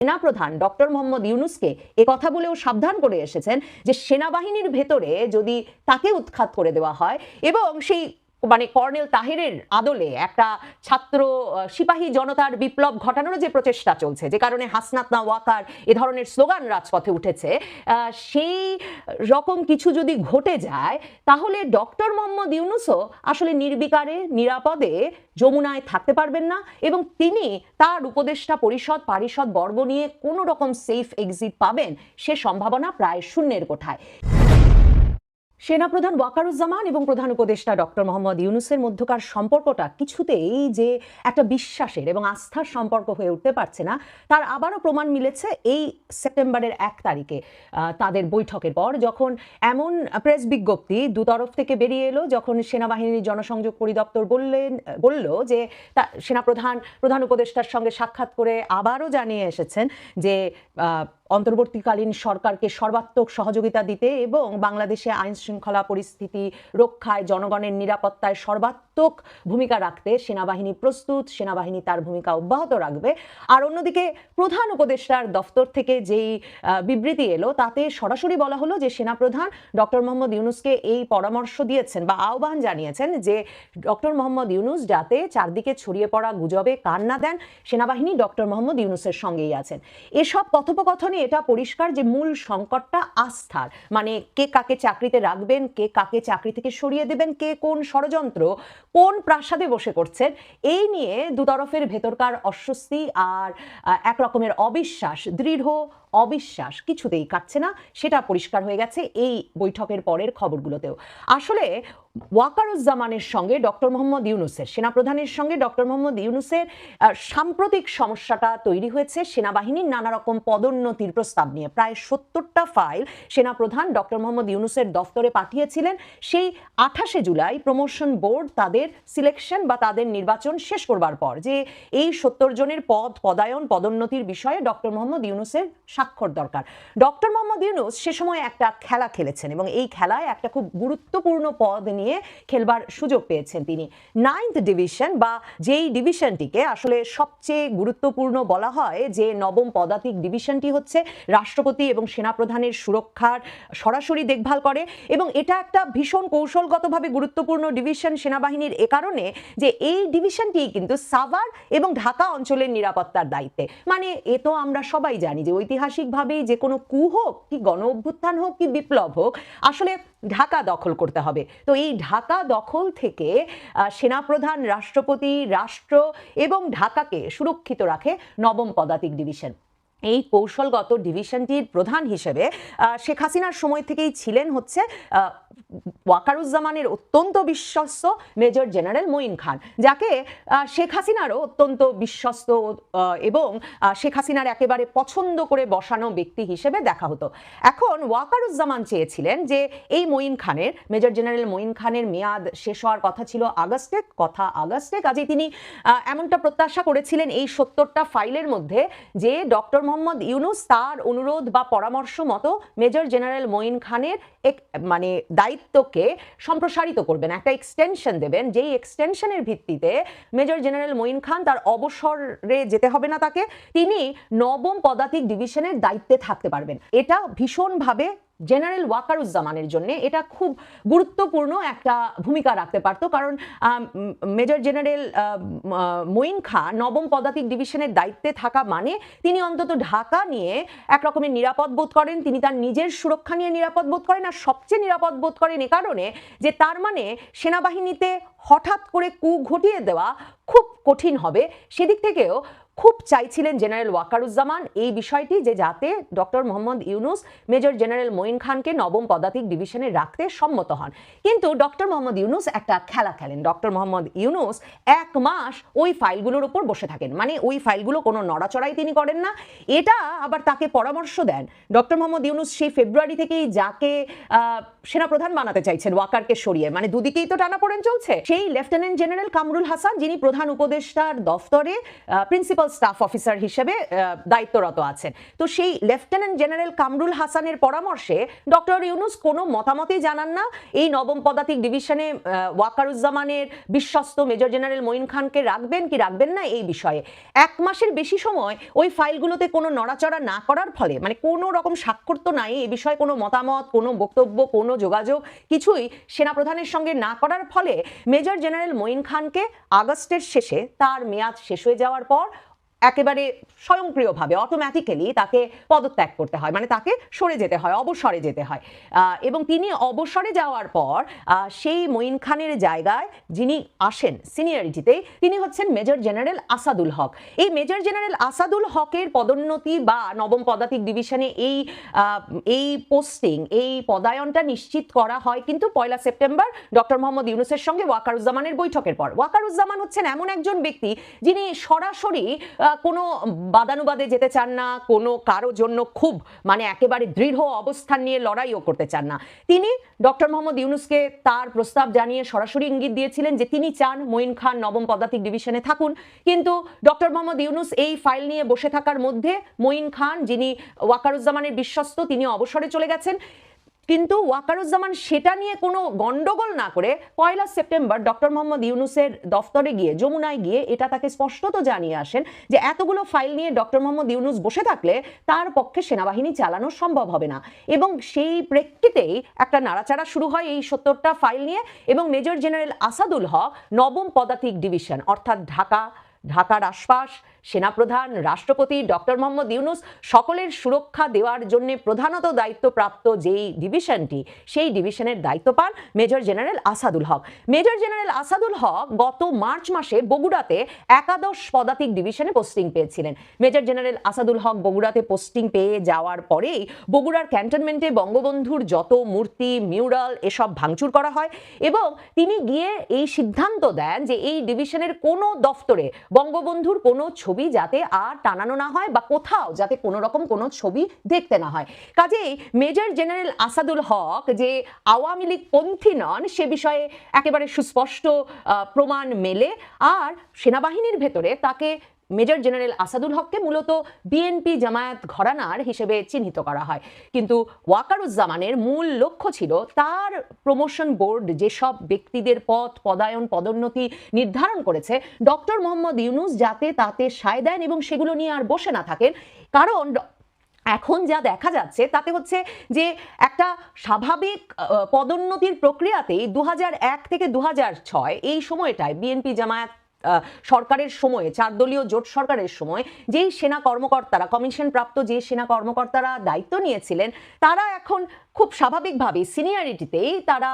সেনাপ্রধান ডক্টর মোহাম্মদ ইউনুসকে এ কথা বলেও সাবধান করে এসেছেন যে সেনাবাহিনীর ভেতরে যদি তাকে উৎখাত করে দেওয়া হয় এবং সেই মানে কর্নেল তাহিরের আদলে একটা ছাত্র সিপাহী জনতার বিপ্লব ঘটানোর যে প্রচেষ্টা চলছে, যে কারণে হাসনাত না ওয়াকার এ ধরনের স্লোগান রাজপথে উঠেছে সেই রকম কিছু যদি ঘটে যায়, তাহলে ডক্টর মোহাম্মদ ইউনুসও আসলে নির্বিকারে, নিরাপদে যমুনায় থাকতে পারবেন না এবং তিনি তার উপদেষ্টা পরিষদ, পারিষদ বর্গ নিয়ে কোনো রকম সেফ এক্সিট পাবেন, সে সম্ভাবনা প্রায় শূন্যের কোঠায়। সেনাপ্রধান ওয়াকারুজ্জামান এবং প্রধান উপদেষ্টা ডক্টর মোহাম্মদ ইউনুসের মধ্যকার সম্পর্কটা কিছুতেই যে একটা বিশ্বাসের এবং আস্থার সম্পর্ক হয়ে উঠতে পারছে না, তার আবারও প্রমাণ মিলেছে এই সেপ্টেম্বরের এক তারিখে তাদের বৈঠকের পর যখন এমন প্রেস বিজ্ঞপ্তি দুতরফ থেকে বেরিয়ে এলো, যখন সেনাবাহিনীর জনসংযোগ পরিদপ্তর বললেন, বলল যে তা সেনাপ্রধান, প্রধান উপদেষ্টার সঙ্গে সাক্ষাৎ করে আবারও জানিয়ে এসেছেন যে অন্তর্বর্তীকালীন সরকারকে সর্বাত্মক সহযোগিতা দিতে এবং বাংলাদেশে আইন শৃঙ্খলা পরিস্থিতি রক্ষায় জনগণের নিরাপত্তায় সর্বাত্মক ভূমিকা রাখতে সেনাবাহিনী প্রস্তুত, সেনাবাহিনী তার ভূমিকা অব্যাহত রাখবে। আর অন্যদিকে প্রধান উপদেষ্টার দফতর থেকে যেই বিবৃতি এলো, তাতে সরাসরি বলা হলো যে সেনাপ্রধান ডক্টর মোহাম্মদ ইউনুসকে এই পরামর্শ দিয়েছেন বা আহ্বান জানিয়েছেন যে ডক্টর মোহাম্মদ ইউনুস যাতে চারদিকে ছড়িয়ে পড়া গুজবে কান না দেন সেনাবাহিনী ডক্টর মোহাম্মদ ইউনুসের সঙ্গেই আছেন। এসব কথোপকথনে এটা পরিষ্কার যে মূল সংকটটা আস্থার মানে কে কাকে চাকরিতে রাখবেন, কে কাকে চাকরি থেকে সরিয়ে দেবেন, কে কোন ষড়যন্ত্র কোন প্রাসাদে বসে করছেন? এই নিয়ে দুতরফের ভেতরকার অস্বস্তি আর একরকমের অবিশ্বাস দৃঢ় অবিশ্বাস কিছুতেই কাটছে না, সেটা পরিষ্কার হয়ে গেছে এই বৈঠকের পরের খবরগুলোতেও। আসলে ওয়াকারুজ্জামানের সঙ্গে ডক্টর মোহাম্মদ ইউনুসের, সেনাপ্রধানের সঙ্গে ডক্টর মোহাম্মদ ইউনুসের সাম্প্রতিক সমস্যাটা তৈরি হয়েছে সেনাবাহিনীর নানা রকম পদোন্নতির প্রস্তাব নিয়ে। প্রায় সত্তরটা ফাইল সেনাপ্রধান ডক্টর মোহাম্মদ ইউনুসের দফতরে পাঠিয়েছিলেন। সেই আঠাশে জুলাই প্রমোশন বোর্ড তাদের সিলেকশন বা তাদের নির্বাচন শেষ করবার পর যে এই সত্তর জনের পদ, পদায়ন, পদোন্নতির বিষয়ে ডক্টর মোহাম্মদ ইউনুসের স্বাক্ষর দরকার। ডক্টর মোহাম্মদ ইউনুস সে সময় একটা খেলা খেলেছেন এবং এই খেলায় একটা খুব গুরুত্বপূর্ণ পদ নিয়ে খেলবার সুযোগ পেয়েছেন তিনি। নাইন্থ ডিভিশন বা যেই ডিভিশনটিকে আসলে সবচেয়ে গুরুত্বপূর্ণ বলা হয় যে নবম পদাতিক ডিভিশনটি হচ্ছে রাষ্ট্রপতি এবং সেনাপ্রধানের সুরক্ষার সরাসরি দেখভাল করে এবং এটা একটা ভীষণ কৌশলগতভাবে গুরুত্বপূর্ণ ডিভিশন সেনাবাহিনীর এ কারণে যে এই ডিভিশনটি কিন্তু সাভার এবং ঢাকা অঞ্চলের নিরাপত্তার দায়িত্বে। মানে এ তো আমরা সবাই জানি যে ঐতিহাসিকভাবেই যে কোনো কু হোক কি গণ অভ্যুত্থান হোক কি বিপ্লব হোক, আসলে ঢাকা দখল করতে হবে। তো এই ঢাকা দখল থেকে সেনাপ্রধান, রাষ্ট্রপতি, রাষ্ট্র এবং ঢাকাকে সুরক্ষিত রাখে নবম পদাতিক ডিভিশন এই কৌশলগত ডিভিশনটির প্রধান হিসেবে শেখ হাসিনার সময় থেকেই ছিলেন হচ্ছে ওয়াকারুজ্জামানের অত্যন্ত বিশ্বস্ত মেজর জেনারেল মঈন খান, যাকে শেখ হাসিনারও অত্যন্ত বিশ্বস্ত এবং শেখ হাসিনার একেবারে পছন্দ করে বসানো ব্যক্তি হিসেবে দেখা হতো। এখন ওয়াকারুজ্জামান চেয়েছিলেন যে, এই মঈন খানের, মেজর জেনারেল মঈন খানের মেয়াদ শেষ হওয়ার কথা ছিল আগস্টে কথা আগস্টে কাজে তিনি এমনটা প্রত্যাশা করেছিলেন এই সত্তরটা ফাইলের মধ্যে যে, ডক্টর মোহাম্মদ ইউনুস তার অনুরোধ বা পরামর্শ মতো মেজর জেনারেল মঈন খানের এক মানে দায়িত্বকে সম্প্রসারিত করবেন, একটা এক্সটেনশন দেবেন। যেই এক্সটেনশনের ভিত্তিতে মেজর জেনারেল মঈন খান তার অবসরে যেতে হবে না তাকে, তিনি নবম পদাতিক ডিভিশনের দায়িত্বে থাকতে পারবেন। এটা ভীষণভাবে জেনারেল ওয়াকারুজ্জামানের জন্য এটা খুব গুরুত্বপূর্ণ একটা ভূমিকা রাখতে পারতো। কারণ মেজর জেনারেল মঈন খান নবম পদাতিক ডিভিশনের দায়িত্বে থাকা মানে তিনি অন্তত ঢাকা নিয়ে এক রকমের নিরাপদ বোধ করেন, তিনি তার নিজের সুরক্ষা নিয়ে নিরাপদ বোধ করেন আর সবচেয়ে নিরাপদ বোধ করেন এ কারণে যে তার মানে সেনাবাহিনীতে হঠাৎ করে কু ঘটিয়ে দেওয়া খুব কঠিন হবে। সেদিক থেকেও খুব চাইছিলেন জেনারেল ওয়াকারুজ্জামান। এই বিষয়টি যে যাতে doctor Mohammad Yunus, major general Moin খানকে নবম পদাতিক ডিভিশনে রাখতে সম্মত হন। কিন্তু ডক্টর মোহাম্মদ ইউনুস একটা খেলা খেলেন। ডক্টর মোহাম্মদ ইউনুস এক মাস ওই ফাইলগুলোর উপর বসে থাকেন। মানে ওই ফাইলগুলো কোনো নড়াচড়াই তিনি করেন না। এটা আবার তাকে পরামর্শ দেন। ডক্টর মোহাম্মদ ইউনুস সেই ফেব্রুয়ারি থেকেই যাকে সেনাপ্রধান বানাতে চাইছেন, ওয়াকারকে সরিয়ে। মানে দুদিকেই তো টানাপোড়েন চলছে। সেই লেফটেন্যান্ট জেনারেল কামরুল হাসান, যিনি প্রধান উপদেষ্টার দফতরে প্রিন্সিপাল স্টাফ অফিসার হিসেবে দায়িত্বরত আছেন। তো সেই লেফটেন্যান্ট জেনারেল কামরুল হাসানের পরামর্শে ডক্টর ইউনুস কোনো মতামতই জানান না। এই নবম পদাতিক ডিভিশনে ওয়াকারুজ্জামানের বিশ্বস্ত মেজর জেনারেল মঈন খানকে রাখবেন কি রাখবেন না এই বিষয়ে। এক মাসের বেশি সময় ওই ফাইলগুলোতে কোনো নড়াচড়া না করার ফলে মানে কোনো রকম স্বাক্ষর তো নাই, এ বিষয়ে কোনো মতামত, কোনো বক্তব্য, কোনো যোগাযোগ কিছুই সেনাপ্রধানের সঙ্গে না করার ফলে মেজর জেনারেল মঈন খানকে আগস্টের শেষে, তার মেয়াদ শেষ হয়ে যাওয়ার পর একেবারে স্বয়ংক্রিয়ভাবে অটোমেটিক্যালি তাকে পদত্যাগ করতে হয়। মানে তাকে সরে যেতে হয়, অবসরে যেতে হয়। এবং তিনি অবসরে যাওয়ার পর সেই মঈন খানের জায়গায় যিনি আসেন সিনিয়রিটিতে, তিনি হচ্ছেন মেজর জেনারেল আসাদুল হক। এই মেজর জেনারেল আসাদুল হকের পদোন্নতি বা নবম পদাতিক ডিভিশনে এই এই পোস্টিং এই পদায়নটা নিশ্চিত করা হয় কিন্তু পয়লা সেপ্টেম্বর ডক্টর মোহাম্মদ ইউনুসের সঙ্গে ওয়াকারুজ্জামানের বৈঠকের পর। ওয়াকারুজ্জামান হচ্ছেন এমন একজন ব্যক্তি যিনি সরাসরি কোনো বাদানুবাদে যেতে চান না, কোনো কারও জন্য খুব মানে একেবারে দৃঢ় অবস্থান নিয়ে লড়াইও করতে চান না। তিনি ডক্টর মোহাম্মদ ইউনুসকে তার প্রস্তাব জানিয়ে সরাসরি ইঙ্গিত দিয়েছিলেন যে তিনি চান মঈন খান নবম পদাতিক ডিভিশনে থাকুন। কিন্তু ডক্টর মোহাম্মদ ইউনুস এই ফাইল নিয়ে বসে থাকার মধ্যে মঈন খান, যিনি ওয়াকারুজ্জামানের বিশ্বস্ত, তিনি অবসরে চলে গেছেন। কিন্তু ওয়াকারুজ্জামান সেটা নিয়ে কোনো গন্ডগোল না করে পয়লা সেপ্টেম্বর ডক্টর মোহাম্মদ ইউনুসের দফতরে গিয়ে, যমুনায় গিয়ে এটা তাকে স্পষ্টত জানিয়ে আসেন যে এতগুলো ফাইল নিয়ে ডক্টর মোহাম্মদ ইউনুস বসে থাকলে তার পক্ষে সেনাবাহিনী চালানো সম্ভব হবে না। এবং সেই প্রেক্ষিতেই একটা নাড়াচাড়া শুরু হয় এই সত্তরটা ফাইল নিয়ে এবং মেজর জেনারেল আসাদুল হক নবম পদাতিক ডিভিশন, অর্থাৎ ঢাকা, ঢাকার আশপাশ সেনাপ্রধান, রাষ্ট্রপতি ডক্টর মোহাম্মদ ইউনুস সকলের সুরক্ষা দেওয়ার জন্য প্রধানত দায়িত্বপ্রাপ্ত যেই ডিভিশনটি, সেই ডিভিশনের দায়িত্ব পান major general Asadul Haque. Major general Asadul Haque গত মার্চ মাসে বগুড়াতে একাদশ পদাতিক ডিভিশনে পোস্টিং পেয়েছিলেন। মেজর জেনারেল আসাদুল হক বগুড়াতে পোস্টিং পেয়ে যাওয়ার পরেই বগুড়ার ক্যান্টনমেন্টে বঙ্গবন্ধুর যত মূর্তি, মিউরাল এসব ভাঙচুর করা হয় এবং তিনি গিয়ে এই সিদ্ধান্ত দেন যে এই ডিভিশনের কোনো দফতরে, বঙ্গবন্ধুর কোনো ছবি যাতে আর টানানো না হয় বা কোথাও যাতে কোনো রকম কোনো ছবি দেখতে না হয়। কাজেই মেজর জেনারেল আসাদুল হক যে আওয়ামী লীগ পন্থী নন, সে বিষয়ে একেবারে সুস্পষ্ট প্রমাণ মেলে। আর সেনাবাহিনীর ভেতরে তাকে মেজর জেনারেল আসাদুল হককে মূলত বিএনপি জামায়াত ঘরানার হিসেবে চিহ্নিত করা হয়। কিন্তু ওয়াকারুজ্জামানের মূল লক্ষ্য ছিল তার প্রমোশন বোর্ড যেসব ব্যক্তিদের পদ পদায়ন, পদোন্নতি নির্ধারণ করেছে, ডক্টর মোহাম্মদ ইউনুস যাতে তাতে সায় দেন এবং সেগুলো নিয়ে আর বসে না থাকেন। কারণ এখন যা দেখা যাচ্ছে তাতে হচ্ছে যে একটা স্বাভাবিক পদোন্নতির প্রক্রিয়াতেই দু থেকে দু হাজার ছয় এই সময়টায় বিএনপি জামায়াত সরকারের সময়ে চার দলীয় জোট সরকারের সময়, যেই সেনা কর্মকর্তারা কমিশন প্রাপ্ত যে সেনা কর্মকর্তারা দায়িত্ব নিয়েছিলেন, তারা এখন খুব স্বাভাবিকভাবে সিনিয়রিটিতেই তারা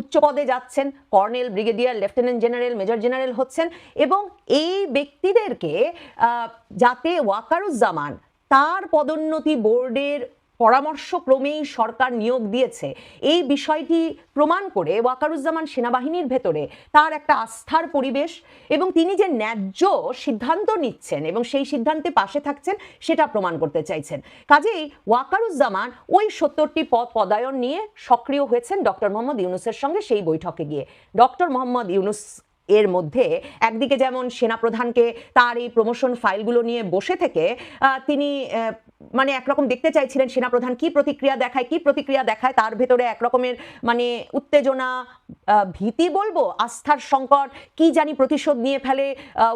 উচ্চ পদে যাচ্ছেন। Colonel, brigadier, lieutenant general, major general হচ্ছেন এবং এই ব্যক্তিদেরকে যাতে ওয়াকারুজ্জামান তার পদোন্নতি বোর্ডের পরামর্শক্রমেই সরকার নিয়োগ দিয়েছে। এই বিষয়টি প্রমাণ করে ওয়াকারুজ্জামান সেনাবাহিনীর ভেতরে তার একটা আস্থার পরিবেশ এবং তিনি যে ন্যায্য সিদ্ধান্ত নিচ্ছেন এবং সেই সিদ্ধান্তে পাশে থাকছেন সেটা প্রমাণ করতে চাইছেন। কাজেই ওয়াকারুজ্জামান ওই সত্তরটি পদ পদায়ন নিয়ে সক্রিয় হয়েছেন ডক্টর মোহাম্মদ ইউনুসের সঙ্গে সেই বৈঠকে গিয়ে। ডক্টর মোহাম্মদ ইউনুস এর মধ্যে একদিকে যেমন সেনাপ্রধানকে তার এই প্রমোশন ফাইলগুলো নিয়ে বসে থেকে তিনি মানে একরকম দেখতে চাইছিলেন সেনাপ্রধান কি প্রতিক্রিয়া দেখায়, কি প্রতিক্রিয়া দেখায়, তার ভেতরে একরকমের মানে উত্তেজনা ভীতি বলব, আস্থার সংকট, কি জানি প্রতিশোধ নিয়ে ফেলে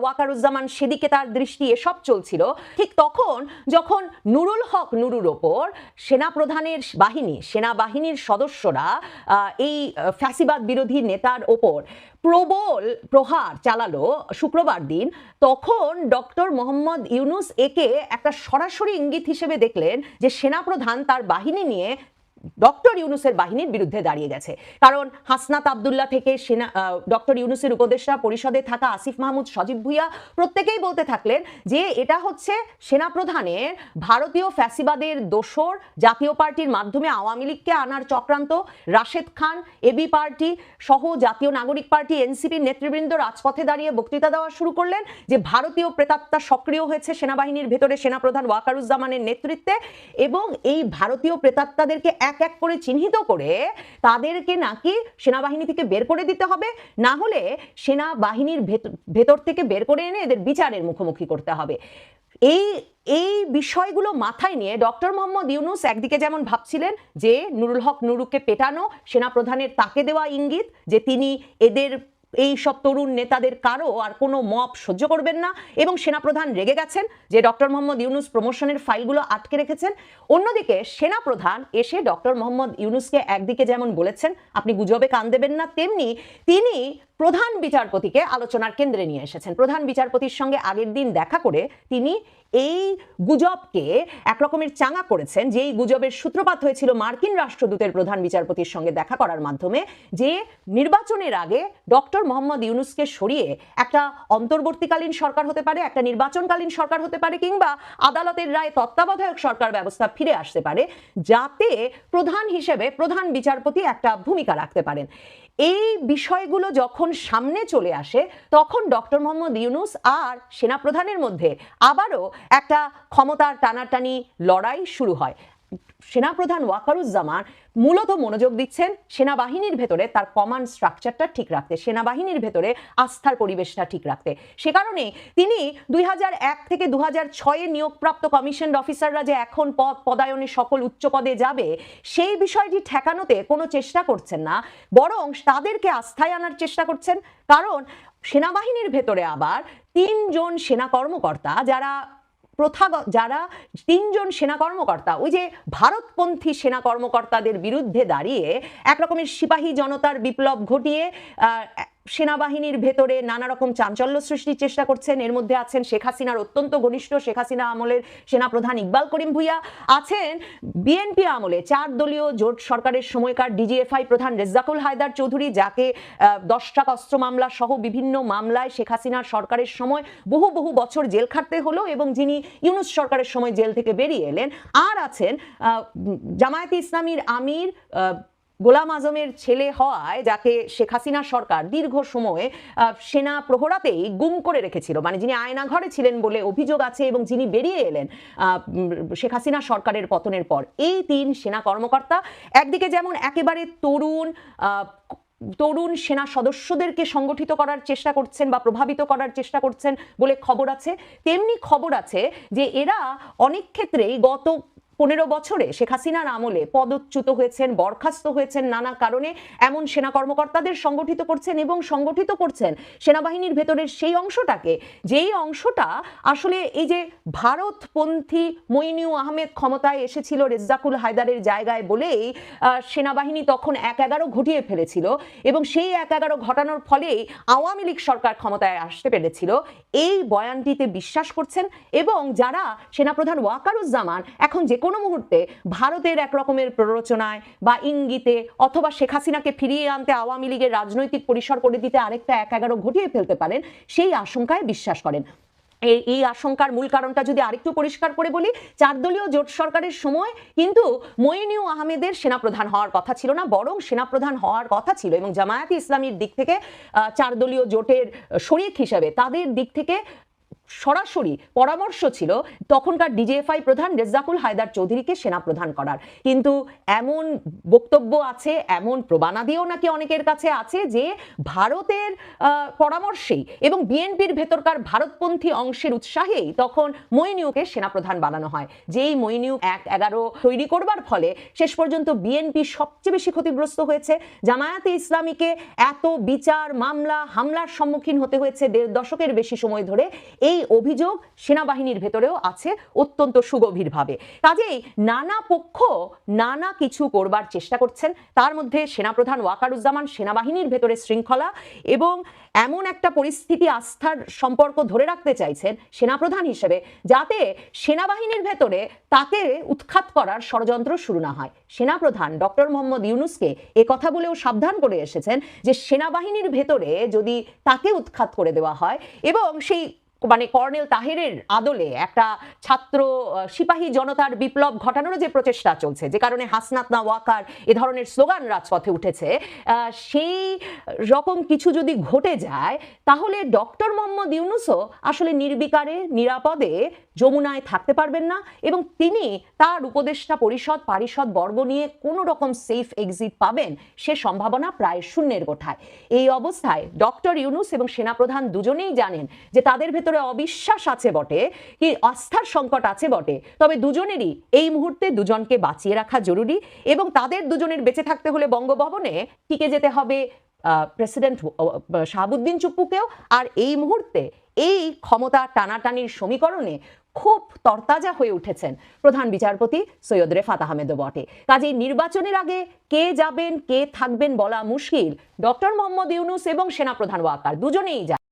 ওয়াকারুজ্জামান সেদিকে তার দৃষ্টি, এসব চলছিল। ঠিক তখন যখন নুরুল হক নুরুর ওপর সেনাপ্রধানের বাহিনী, সেনাবাহিনীর সদস্যরা এই ফ্যাসিবাদ বিরোধী নেতার ওপর প্রবল প্রহার চালালো শুক্রবার দিন। তখন ডক্টর মোহাম্মদ ইউনুস একে একটা সরাসরি ইঙ্গিত হিসেবে দেখলেন যে সেনাপ্রধান তার বাহিনী নিয়ে ডক্টর ইউনুসের বাহিনীর বিরুদ্ধে দাঁড়িয়ে গেছে। কারণ হাসনাত আবদুল্লাহ থেকে সেনা ডক্টর ইউনুসের উপদেষ্টা পরিষদে থাকা আসিফ মাহমুদ, সজীব ভুইয়া প্রত্যেকেই বলতে থাকলেন যে এটা হচ্ছে সেনাপ্রধানের ভারতীয় ফ্যাসিবাদের দোসর জাতীয় পার্টির মাধ্যমে আওয়ামী লীগকে আনার চক্রান্ত। রাশেদ খান, এবি পার্টি সহ জাতীয় নাগরিক পার্টি এনসিপির নেতৃবৃন্দ রাজপথে দাঁড়িয়ে বক্তৃতা দেওয়া শুরু করলেন যে ভারতীয় প্রেতাত্মা সক্রিয় হয়েছে সেনাবাহিনীর ভেতরে সেনাপ্রধান ওয়াকারুজ্জামানের নেতৃত্বে এবং এই ভারতীয় প্রেতাত্মাদেরকে এক এক এক করে চিহ্নিত করে তাদেরকে নাকি সেনাবাহিনী থেকে বের করে দিতে হবে। না হলে সেনাবাহিনীর ভেতর থেকে বের করে এনে এদের বিচারের মুখোমুখি করতে হবে। এই এই বিষয়গুলো মাথায় নিয়ে ডক্টর মোহাম্মদ ইউনুস একদিকে যেমন ভাবছিলেন যে নুরুল হক নুরুকে পেটানো, সেনাপ্রধানের তাকে দেওয়া ইঙ্গিত, যে তিনি এদের এই সব তরুণ নেতাদের কারও আর কোনো মপ সহ্য করবেন না। এবং সেনাপ্রধান রেগে গেছেন, যে ডক্টর মোহাম্মদ ইউনুস প্রমোশনের ফাইলগুলো আটকে রেখেছেন। অন্যদিকে সেনাপ্রধান এসে ডক্টর মোহাম্মদ ইউনুসকে একদিকে যেমন বলেছেন, আপনি গুজবে কান দেবেন না, তেমনি তিনি প্রধান বিচারপতিকে আলোচনার কেন্দ্রে নিয়ে এসেছেন। প্রধান বিচারপতির সঙ্গে আগের দিন দেখা করে তিনি এই গুজবকে একরকমের চাঙা করেছেন যে এই গুজবের সূত্রপাত হয়েছিল মার্কিন রাষ্ট্রদূতের প্রধান বিচারপতির সঙ্গে দেখা করার মাধ্যমে, যে নির্বাচনের আগে ডক্টর মোহাম্মদ ইউনুসকে সরিয়ে একটা অন্তর্বর্তীকালীন সরকার হতে পারে, একটা নির্বাচনকালীন সরকার হতে পারে, কিংবা আদালতের রায় তত্ত্বাবধায়ক সরকার ব্যবস্থা ফিরে আসতে পারে, যাতে প্রধান হিসেবে প্রধান বিচারপতি একটা ভূমিকা রাখতে পারেন। এই বিষয়গুলো যখন সামনে চলে আসে, তখন ডক্টর মোহাম্মদ ইউনুস আর সেনাপ্রধানের মধ্যে আবারও একটা ক্ষমতার টানাটানি লড়াই শুরু হয়। সেনাপ্রধান ওয়াকারুজ্জামান মূলত মনোযোগ দিচ্ছেন সেনাবাহিনীর ভেতরে তার কমান্ড স্ট্রাকচারটা ঠিক রাখতে, সেনাবাহিনীর ভেতরে আস্থার পরিবেশটা ঠিক রাখতে। সে কারণে তিনি দুই থেকে দু হাজার ছয়ে নিয়োগপ্রাপ্ত কমিশন অফিসাররা যে এখন পদ, পদায়নে সকল উচ্চ পদে যাবে, সেই বিষয়টি ঠেকানোতে কোনো চেষ্টা করছেন না, বরং তাদেরকে আস্থায় আনার চেষ্টা করছেন। কারণ সেনাবাহিনীর ভেতরে আবার তিনজন সেনা কর্মকর্তা যারা প্রথা যারা তিনজন সেনা কর্মকর্তা, ওই যে ভারতপন্থী সেনা কর্মকর্তাদের বিরুদ্ধে দাঁড়িয়ে একরকমের সিপাহী জনতার বিপ্লব ঘটিয়ে সেনাবাহিনীর ভেতরে নানা রকম চাঞ্চল্য সৃষ্টির চেষ্টা করছেন। এর মধ্যে আছেন শেখ হাসিনার অত্যন্ত ঘনিষ্ঠ শেখ হাসিনা আমলের সেনাপ্রধান ইকবাল করিম ভুইয়া। আছেন বিএনপি আমলে চার দলীয় জোট সরকারের সময়কার ডিজিএফআই প্রধান রেজ্জাকুল হায়দার চৌধুরী যাকে আহ, দশ টাকা অস্ত্র মামলা সহ বিভিন্ন মামলায় শেখ হাসিনার সরকারের সময় বহু বহু বছর জেল খাটতে হলো এবং যিনি ইউনুস সরকারের সময় জেল থেকে বেরিয়ে এলেন। আর আছেন জামায়াতে ইসলামীর আমির গোলাম আজমের ছেলে হওয়ায়, যাকে শেখ হাসিনা সরকার দীর্ঘ সময়ে সেনা প্রহরাতেই গুম করে রেখেছিল। মানে যিনি আয়না ঘরে ছিলেন বলে অভিযোগ আছে এবং যিনি বেরিয়ে এলেন শেখ হাসিনা সরকারের পতনের পর। এই তিন সেনা কর্মকর্তা, একদিকে যেমন একেবারে তরুণ তরুণ সেনা সদস্যদেরকে সংগঠিত করার চেষ্টা করছেন বা প্রভাবিত করার চেষ্টা করছেন বলে খবর আছে, তেমনি খবর আছে যে এরা অনেক ক্ষেত্রেই গত পনেরো বছরে শেখ হাসিনার আমলে পদচ্যুত হয়েছেন, বরখাস্ত হয়েছেন নানা কারণে। এমন সেনা কর্মকর্তাদের সংগঠিত করছেন এবং সংগঠিত করছেন সেনাবাহিনীর ভেতরের সেই অংশটাকে। যেই অংশটা আসলে এই যে ভারতপন্থী মইনিউ আহমেদ ক্ষমতায় এসেছিল রেজ্জাকুল হায়দারের জায়গায় বলেই সেনাবাহিনী তখন এক এগারো ঘটিয়ে ফেলেছিল এবং সেই এক এগারো ঘটানোর ফলেই আওয়ামী লীগ সরকার ক্ষমতায় আসতে পেরেছিল। এই বয়ানটিতে বিশ্বাস করছেন এবং যারা সেনাপ্রধান ওয়াকারুজ্জামান এখন যে কোনো মুহূর্তে ভারতের এক রকমের প্ররোচনায় বা ইঙ্গিতে অথবা শেখ হাসিনাকে ফিরিয়ে আনতে আওয়ামী লীগের রাজনৈতিক পরিসর করে দিতে আরেকটা এক এগারো ঘটিয়ে ফেলতে পারেন সেই আশঙ্কায় বিশ্বাস করেন। এই এই আশঙ্কার মূল কারণটা যদি আরেকটু পরিষ্কার করে বলি চার দলীয় জোট সরকারের সময় কিন্তু মইনিউ আহমেদের সেনাপ্রধান হওয়ার কথা ছিল না বরং সেনাপ্রধান হওয়ার কথা ছিল এবং জামায়াতে ইসলামীর দিক থেকে আহ, চার দলীয় জোটের শরিক হিসাবে তাদের দিক থেকে সরাসরি পরামর্শ ছিল তখনকার ডিজিএফআই প্রধান রেজ্জাকুল হায়দার চৌধুরীকে সেনাপ্রধান করার। কিন্তু এমন বক্তব্য আছে, এমন প্রমাণাদিও নাকি অনেকের কাছে আছে যে ভারতের পরামর্শেই এবং বিএনপির ভেতরকার ভারতপন্থী অংশের উৎসাহেই তখন মইনিউকে সেনাপ্রধান বানানো হয়। যেই মইনিউ এক এগারো তৈরি করবার ফলে শেষ পর্যন্ত বিএনপি সবচেয়ে বেশি ক্ষতিগ্রস্ত হয়েছে। জামায়াতে ইসলামীকে এত বিচার, মামলা, হামলার সম্মুখীন হতে হয়েছে দেড় দশকের বেশি সময় ধরে। এই অভিযোগ সেনাবাহিনীর ভেতরেও আছে অত্যন্ত সুগভীরভাবে। কাজেই নানা পক্ষ নানা কিছু করবার চেষ্টা করছেন। তার মধ্যে সেনাপ্রধান ওয়াকারুজ্জামান সেনাবাহিনীর ভেতরে শৃঙ্খলা এবং এমন একটা পরিস্থিতি আস্থার সম্পর্ক ধরে রাখতে চাইছেন সেনাপ্রধান হিসেবে, যাতে সেনাবাহিনীর ভেতরে তাকে উৎখাত করার ষড়যন্ত্র শুরু না হয়। সেনাপ্রধান ডক্টর মোহাম্মদ ইউনুসকে এ কথা বলেও সাবধান করে এসেছেন যে, সেনাবাহিনীর ভেতরে যদি তাকে উৎখাত করে দেওয়া হয় এবং সেই মানে কর্নেল তাহেরের আদলে একটা ছাত্র সিপাহী জনতার বিপ্লব ঘটানোর যে প্রচেষ্টা চলছে, যে কারণে হাসনাত না ওয়াকার এ ধরনের স্লোগান রাজপথে উঠেছে সেই রকম কিছু যদি ঘটে যায়, তাহলে ডক্টর মোহাম্মদ ইউনুসও আসলে নির্বিকারে, নিরাপদে যমুনায় থাকতে পারবেন না এবং তিনি তার উপদেষ্টা পরিষদ, পারিষদ বর্গ নিয়ে কোনো রকম সেফ এক্সিট পাবেন, সে সম্ভাবনা প্রায় শূন্যের গোঠায় এই অবস্থায় ডক্টর ইউনুস এবং সেনাপ্রধান দুজনেই জানেন যে তাদের ভেতরে অবিশ্বাস আছে বটে, কি আস্থার সংকট আছে বটে। তবে দুজনেরই এই মুহূর্তে দুজনকে বাঁচিয়ে রাখা জরুরি এবং তাদের দুজনের বেঁচে থাকতে হলে বঙ্গভবনে টিকে যেতে হবে? প্রেসিডেন্ট শাহাবুদ্দিন চুপ্পুকেও। আর এই মুহূর্তে এই ক্ষমতা টানাটানির সমীকরণে খুব তরতাজা হয়ে উঠেছেন প্রধান বিচারপতি সৈয়দ রেফাত আহমেদও বটে। কাজেই নির্বাচনের আগে কে যাবেন, কে থাকবেন বলা মুশকিল। ডক্টর মোহাম্মদ ইউনুস এবং সেনাপ্রধান ওয়াকার, দুজনেই যান